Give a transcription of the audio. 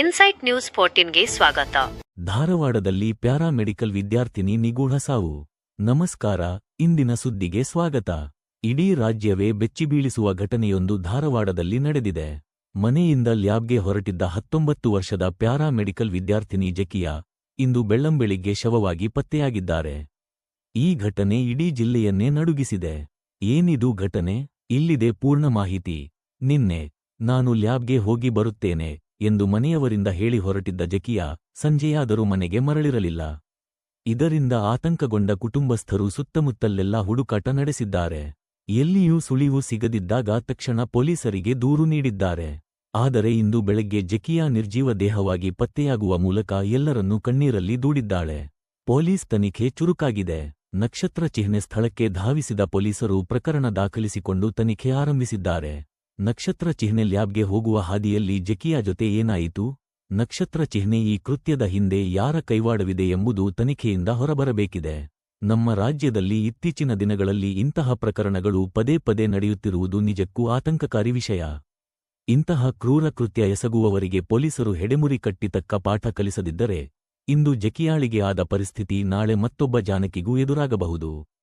Insight news ಫೋರ್ಟೀನ್ಗೆ ಸ್ವಾಗತ. ಧಾರವಾಡದಲ್ಲಿ paramedical ವಿದ್ಯಾರ್ಥಿನಿ ನಿಗೂಢ ಸಾವು. ನಮಸ್ಕಾರ, ಇಂದಿನ ಸುದ್ದಿಗೆ ಸ್ವಾಗತ. ಇಡೀ ರಾಜ್ಯವೇ ಬೆಚ್ಚಿಬೀಳಿಸುವ ಘಟನೆಯೊಂದು ಧಾರವಾಡದಲ್ಲಿ ನಡೆದಿದೆ. ಮನೆಯಿಂದ ಲ್ಯಾಬ್ಗೆ ಹೊರಟಿದ್ದ ಹತ್ತೊಂಬತ್ತು ವರ್ಷದ ಪ್ಯಾರಾಮೆಡಿಕಲ್ ವಿದ್ಯಾರ್ಥಿನಿ ಜಕಿಯಾ, ಇಂದು ಬೆಳ್ಳಂಬೆಳಿಗ್ಗೆ ಶವವಾಗಿ ಪತ್ತೆಯಾಗಿದ್ದಾರೆ. ಈ ಘಟನೆ ಇಡೀ ಜಿಲ್ಲೆಯನ್ನೇ ನಡುಗಿಸಿದೆ. ಏನಿದು ಘಟನೆ? ಇಲ್ಲಿದೆ ಪೂರ್ಣ ಮಾಹಿತಿ. ನಿನ್ನೆ, ನಾನು ಲ್ಯಾಬ್ಗೆ ಹೋಗಿ ಬರುತ್ತೇನೆ. ಎಂದು ಮನೆಯವರಿಂದ ಹೇಳಿ ಹೊರಟಿದ್ದ ಜಕಿಯಾ ಸಂಜೆಯಾದರೂ ಮನೆಗೆ ಮರಳಿರಲಿಲ್ಲ. ಇದರಿಂದ ಆತಂಕಗೊಂಡ ಕುಟುಂಬಸ್ಥರು ಸುತ್ತಮುತ್ತಲ್ಲೆಲ್ಲ ಹುಡುಕಾಟ ನಡೆಸಿದ್ದಾರೆ. ಎಲ್ಲಿಯೂ ಸುಳಿವು ಸಿಗದಿದ್ದಾಗ ತಕ್ಷಣ ಪೊಲೀಸರಿಗೆ ದೂರು ನೀಡಿದ್ದಾರೆ. ಆದರೆ ಇಂದು ಬೆಳಗ್ಗೆ ಜಕಿಯಾ ನಿರ್ಜೀವ ದೇಹವಾಗಿ ಪತ್ತೆಯಾಗುವ ಮೂಲಕ ಎಲ್ಲರನ್ನೂ ಕಣ್ಣೀರಲ್ಲಿ ದೂಡಿದ್ದಾಳೆ. ಪೊಲೀಸ್ ತನಿಖೆ ಚುರುಕಾಗಿದೆ. ನಕ್ಷತ್ರ ಚಿಹ್ನೆ ಸ್ಥಳಕ್ಕೆ ಧಾವಿಸಿದ ಪೊಲೀಸರು ಪ್ರಕರಣ ದಾಖಲಿಸಿಕೊಂಡು ತನಿಖೆ ಆರಂಭಿಸಿದ್ದಾರೆ. ನಕ್ಷತ್ರ ಚಿಹ್ನೆ ಲ್ಯಾಬ್ಗೆ ಹೋಗುವ ಹಾದಿಯಲ್ಲಿ ಜಕಿಯಾ ಜೊತೆ ಏನಾಯಿತು? ನಕ್ಷತ್ರ ಚಿಹ್ನೆ ಈ ಕೃತ್ಯದ ಹಿಂದೆ ಯಾರ ಕೈವಾಡವಿದೆ ಎಂಬುದು ತನಿಖೆಯಿಂದ ಹೊರಬರಬೇಕಿದೆ. ನಮ್ಮ ರಾಜ್ಯದಲ್ಲಿ ಇತ್ತೀಚಿನ ದಿನಗಳಲ್ಲಿ ಇಂತಹ ಪ್ರಕರಣಗಳು ಪದೇ ಪದೇ ನಡೆಯುತ್ತಿರುವುದು ನಿಜಕ್ಕೂ ಆತಂಕಕಾರಿ ವಿಷಯ. ಇಂತಹ ಕ್ರೂರ ಕೃತ್ಯ ಎಸಗುವವರಿಗೆ ಪೊಲೀಸರು ಹೆಡೆಮುರಿ ಕಟ್ಟಿತಕ್ಕ ಪಾಠ ಕಲಿಸದಿದ್ದರೆ, ಇಂದು ಜಕಿಯಾಳಿಗೆ ಆದ ಪರಿಸ್ಥಿತಿ ನಾಳೆ ಮತ್ತೊಬ್ಬ ಜಾನಕಿಗೂ ಎದುರಾಗಬಹುದು.